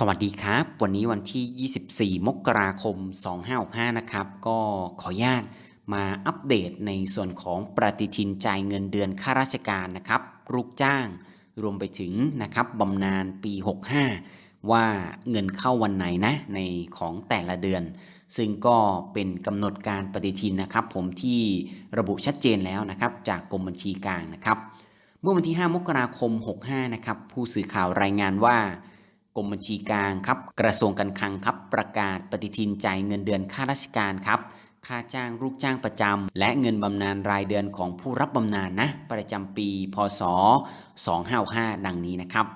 สวัสดีครับ วันนี้วันที่ 24 มกราคม 2565 นะครับ ก็ขออนุญาตมาอัปเดตในส่วนของปฏิทินจ่ายเงินเดือนข้าราชการนะครับลูกจ้างรวมไปถึงนะครับบำนาญปี 65 ว่าเงินเข้าวันไหนนะในของแต่ละเดือน ซึ่งก็เป็นกำหนดการปฏิทินนะครับ ผมที่ระบุชัดเจนแล้วนะครับ จากกรมบัญชีกลางนะครับ เมื่อวันที่ 5 มกราคม 65 นะครับผู้สื่อข่าวรายงานว่า รมบัญชีกลางครับ กระทรวงการคลังครับ ประกาศปฏิทินจ่ายเงินเดือนข้าราชการครับค่าจ้างลูกจ้างประจำ และเงินบำนาญรายเดือนของผู้รับบำนาญนะ ประจำปี พศ 255ดังนี้นะครับ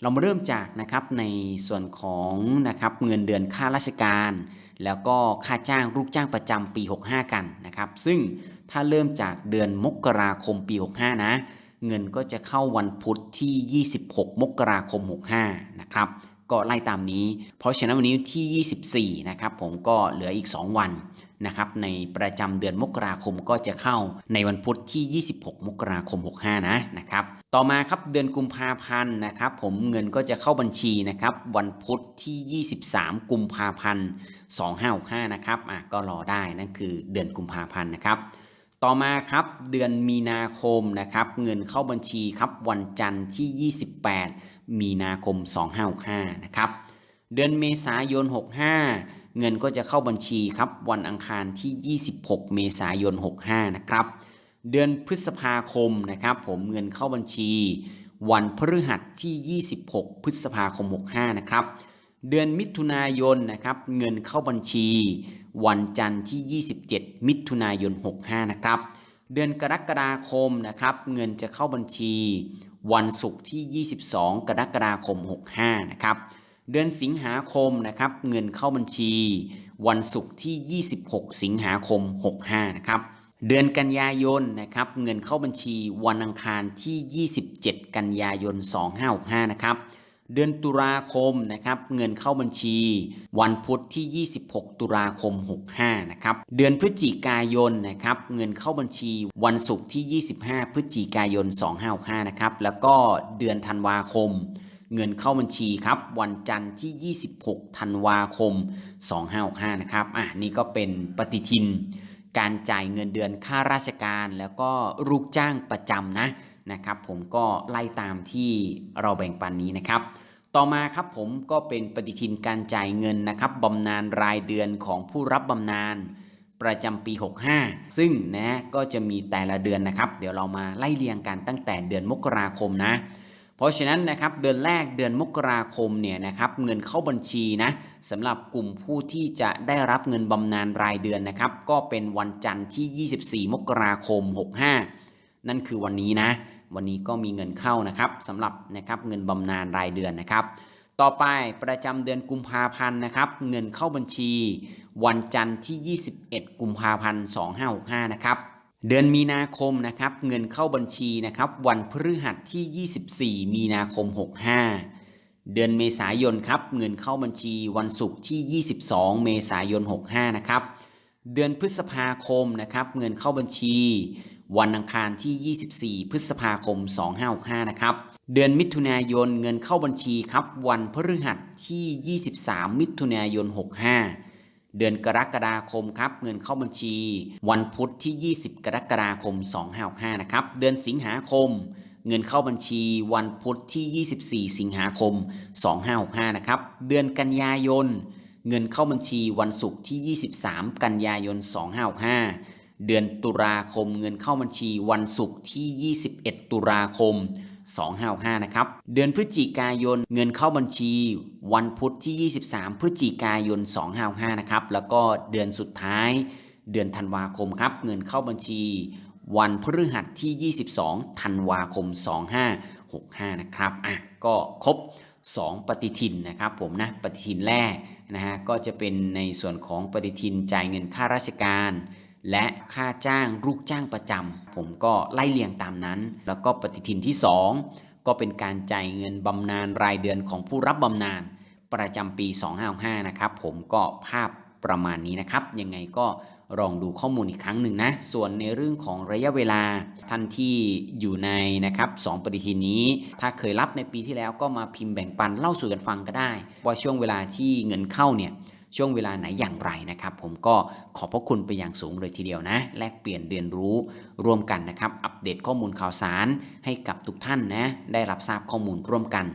เรามาเริ่มจากนะครับในส่วนของนะครับเงินเดือนค่าราชการ แล้วก็ค่าจ้างลูกจ้างประจำปี 65 กันนะครับ ซึ่งถ้าเริ่มจากเดือนมกราคมปี 65 นะ เงินก็จะเข้าวันพุธที่ 26 มกราคม 65 นะครับ ก็ไล่ตามนี้ เพราะฉะนั้นวันนี้ที่ 24 นะครับผมก็เหลืออีก 2 วันนะครับในประจำเดือนมกราคมก็จะเข้าในวันพุธที่ 26 มกราคม 65 นะนะครับ ต่อมาครับเดือนกุมภาพันธ์นะครับผมเงินก็จะเข้าบัญชีนะครับวันพุธที่ 23 กุมภาพันธ์ 2565 นะครับอะก็รอได้นั่นคือเดือนกุมภาพันธ์นะครับ ต่อมาครับเดือนมีนาคมนะครับเงินเข้าบัญชีครับวันจันทร์ที่ 28 มีนาคม 2565นะครับเดือนเมษายน 65 เงินก็จะเข้าบัญชีครับวันอังคารที่ 26 เมษายน 65นะครับเดือนพฤษภาคมนะครับผมเงินเข้าบัญชี วันพฤหัสที่ 26 พฤษภาคม 65นะครับเดือนมิถุนายนนะครับเงินเข้าบัญชี วันจันทร์ที่ 27 มิถุนายน 65 นะครับ เดือนกรกฎาคมนะครับ เงินจะเข้าบัญชี วันศุกร์ที่ 22 กรกฎาคม 65 นะครับ เดือนสิงหาคมนะครับ เงินเข้าบัญชี วันศุกร์ที่ 26 สิงหาคม 65 นะครับเดือนกันยายนนะครับเงินเข้าบัญชีวันอังคารที่ 27 กันยายน 2565 นะครับ เดือนตุลาคมนะครับเงินเข้าบัญชี วันพุธที่ 26 ตุลาคม 65 นะครับเดือนพฤศจิกายนนะครับเงินเข้าบัญชีวันศุกร์ที่ 25 พฤศจิกายน 2565นะครับแล้วก็เดือนธันวาคม เงินเข้าบัญชีครับวันจันทร์ที่ 26 ธันวาคม 2565นะครับอะนี่ก็เป็นปฏิทิน การจ่ายเงินเดือนค่าราชการ แล้วก็ลูกจ้างประจำนะ นะครับ ผมก็ไล่ตามที่เราแบ่งปันนี้นะครับ ต่อมาครับผมก็เป็นปฏิทินการจ่ายเงินนะครับบำนาญรายเดือนของผู้รับบำนาญประจำปี 65 ซึ่งนะก็จะมีแต่ละเดือนนะครับ เดี๋ยวเรามาไล่เรียงกันตั้งแต่เดือนมกราคมนะ เพราะฉะนั้นนะครับเดือนแรกเดือนมกราคมเนี่ยนะครับเงินเข้าบัญชีนะสำหรับกลุ่มผู้ที่จะได้รับเงินบำนาญรายเดือนนะครับ ก็เป็นวันจันทร์ที่ 24 มกราคม 65 นั่นคือวันนี้นะ วันนี้ก็มีเงินเข้านะครับสำหรับนะครับเงินบำนาญรายเดือนนะครับ ต่อไปประจำเดือนกุมภาพันธ์นะครับ เงินเข้าบัญชี วันจันทร์ที่ 21 กุมภาพันธ์ 2565 นะครับ เดือนมีนาคมนะครับ เงินเข้าบัญชีนะครับ วันพฤหัสที่ 24 มีนาคม 65เดือนเมษายนครับเงินเข้าบัญชีวันศุกร์ที่ 22 เมษายน 65 นะครับ เดือนพฤษภาคมนะครับเงินเข้าบัญชี วันอังคารที่ 24 พฤษภาคม 2565 นะครับ เดือนมิถุนายนเงินเข้าบัญชีครับ วันพฤหัสที่ 23 มิถุนายน 65 เดือนกรกฎาคมครับ เงินเข้าบัญชี วันพุธที่ 20 กรกฎาคม 2565 นะครับ เดือนสิงหาคม เงินเข้าบัญชีวันพุธที่ 24 สิงหาคม 2565 นะครับ เดือนกันยายนเงินเข้าบัญชีวันศุกร์ที่ 23 กันยายน 2565 เดือนตุลาคมเงินเข้าบัญชีวันศุกร์ที่ 21 ตุลาคม 255 นะครับ เดือนพฤศจิกายนเงินเข้าบัญชี วันพุธที่ 23 พฤศจิกายน 255 นะครับ แล้วก็เดือนสุดท้าย เดือนธันวาคมครับ เงินเข้าบัญชี วันพฤหัสที่ 22 ธันวาคม 2565 นะครับอะก็ครบ 2 ปฏิทินนะครับผมนะปฏิทินแรกนะฮะก็จะเป็นในส่วนของปฏิทินจ่ายเงินค่าราชการ และค่าจ้างลูกจ้างประจำผมก็ไล่เรียงตามนั้น แล้วก็ปฏิทินที่ 2 ก็เป็นการจ่ายเงินบำนาญรายเดือนของผู้รับบำนาญประจำปี 255 นะครับผมก็ภาพประมาณนี้นะครับ ยังไงก็ลองดูข้อมูลอีกครั้งหนึ่งนะ ส่วนในเรื่องของระยะเวลาท่านที่อยู่ในนะครับสองปฏิทินนี้ ถ้าเคยรับในปีที่แล้วก็มาพิมพ์แบ่งปันเล่าสู่กันฟังก็ได้ ว่าช่วงเวลาที่เงินเข้าเนี่ย ช่วงเวลาไหนอย่างไรนะครับ ผมก็ขอบพระคุณไปอย่างสูงเลยทีเดียวนะ แลกเปลี่ยนเรียนรู้ร่วมกันนะครับ อัปเดตข้อมูลข่าวสารให้กับทุกท่านนะ ได้รับทราบข้อมูลร่วมกัน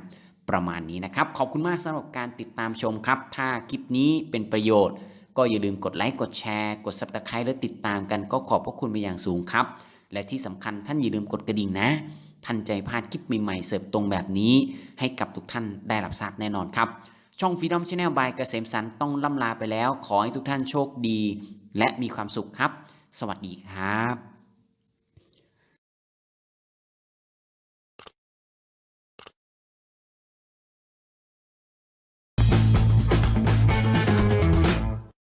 ประมาณนี้นะครับ ขอบคุณมากสำหรับการติดตามชมครับ ถ้าคลิปนี้เป็นประโยชน์ ก็อย่าลืมกดไลค์กดแชร์กด subscribe และติดตามกันก็ขอบพระคุณไปอย่างสูงครับ และที่สำคัญท่านอย่าลืมกดกระดิ่งนะท่านใจพลาดคลิปใหม่ๆเสิร์ฟตรงแบบนี้ ให้กับทุกท่านได้รับทราบแน่นอนครับ ช่อง Freedom Channel by เกษมสันต์ต้องล่ำลาไปแล้ว ขอให้ทุกท่านโชคดี และมีความสุขครับ สวัสดีครับ